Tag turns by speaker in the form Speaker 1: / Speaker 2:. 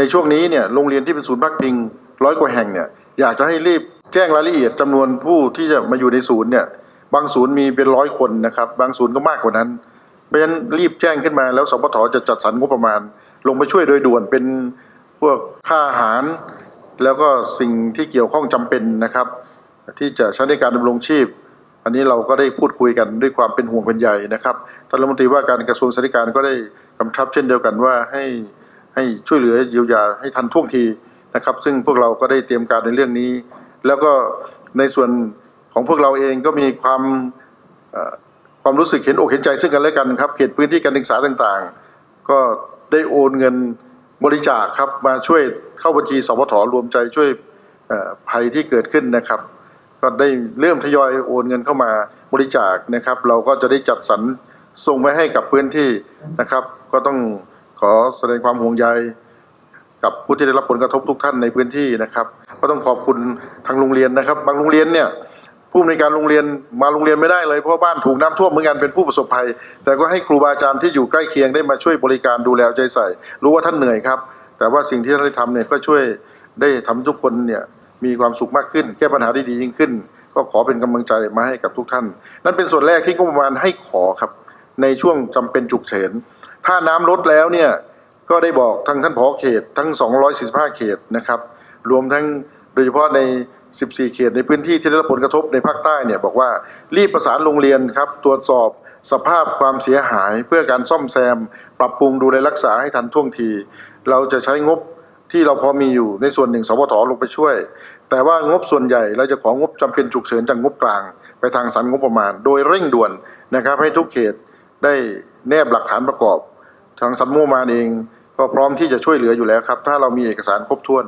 Speaker 1: ในช่วงนี้เนี่ยโรงเรียนที่เป็นศูนย์พักพิงร้อยกว่าแห่งเนี่ยอยากจะให้รีบแจ้งรายละเอียดจำนวนผู้ที่จะมาอยู่ในศูนย์เนี่ยบางศูนย์มีเป็นร้อยคนนะครับ บางศูนย์ก็มากกว่านั้น เพราะฉะนั้นรีบแจ้งขึ้นมาแล้วสปทจะจัดสรรงบประมาณ ลงไปช่วยโดยด่วนเป็นพวกค่าอาหาร แล้วก็สิ่งที่เกี่ยวข้องจำเป็นนะครับ ที่จะใช้ในการดำรงชีพ อันนี้เราก็ได้พูดคุยกันด้วยความเป็นห่วงเป็นใยนะครับท่านรัฐมนตรีว่าการกระทรวงสาธารณสุขก็ได้กำชับเช่นเดียวกันว่าให้ ให้ช่วยเหลือเยียวยาให้ทันท่วงทีนะครับ ซึ่งพวกเราก็ได้เตรียมการในเรื่องนี้ แล้วก็ในส่วนของพวกเราเองก็มีความความรู้สึกเห็นอกเห็นใจซึ่งกันและกันครับเขตพื้นที่การศึกษาต่างๆ ก็ได้โอนเงินบริจาคครับมาช่วยเข้าบัญชีสพทรวมใจช่วยภัยที่เกิดขึ้นนะครับ ก็ได้เริ่มทยอยโอนเงินเข้ามาบริจาคนะครับ เราก็จะได้จัดสรรส่งไปให้กับพื้นที่นะครับ ก็ต้อง ขอแสดงความห่วงใยกับผู้ที่ได้รับผลกระทบทุกท่านในพื้นที่นะครับ ก็ต้องขอบคุณทางโรงเรียนนะครับ บางโรงเรียนเนี่ยผู้อำนวยการโรงเรียนมาโรงเรียนไม่ได้เลยเพราะบ้านถูกน้ำท่วมเหมือนกันเป็นผู้ประสบภัย แต่ก็ให้ครูบาอาจารย์ที่อยู่ใกล้เคียงได้มาช่วยบริการดูแลใจใส่ รู้ว่าท่านเหนื่อยครับ แต่ว่าสิ่งที่ท่านได้ทำเนี่ยก็ช่วยได้ทำให้ทุกคนเนี่ยมีความสุขมากขึ้น แก้ปัญหาได้ดียิ่งขึ้น ก็ขอเป็นกำลังใจมาให้กับทุกท่าน นั่นเป็นส่วนแรกที่งบประมาณให้ขอครับ ในช่วงจำเป็นฉุกเฉิน ถ้าน้ำลดแล้วเนี่ยก็ได้บอกทั้งท่านผอเขตทั้ง 245 เขตนะครับรวมทั้งโดยเฉพาะใน 14 เขตในพื้นที่ที่ได้รับผลกระทบในภาคใต้เนี่ยบอกว่ารีบประสานโรงเรียนครับตรวจสอบสภาพความเสียหายเพื่อการซ่อมแซม ปรับปรุงดูแลรักษาให้ทันท่วงที เราจะใช้งบที่เราพอมีอยู่ในส่วนหนึ่งสพทลงไปช่วย แต่ว่างบส่วนใหญ่เราจะของงบจำเป็นฉุกเฉินจากงบกลาง ไปทางสรรงบประมาณ โดยเร่งด่วนนะครับให้ทุกเขต ได้แนบหลักฐานประกอบ ทางสันโมมาเองก็พร้อมที่จะช่วยเหลืออยู่แล้วครับ ถ้าเรามีเอกสารครบถ้วน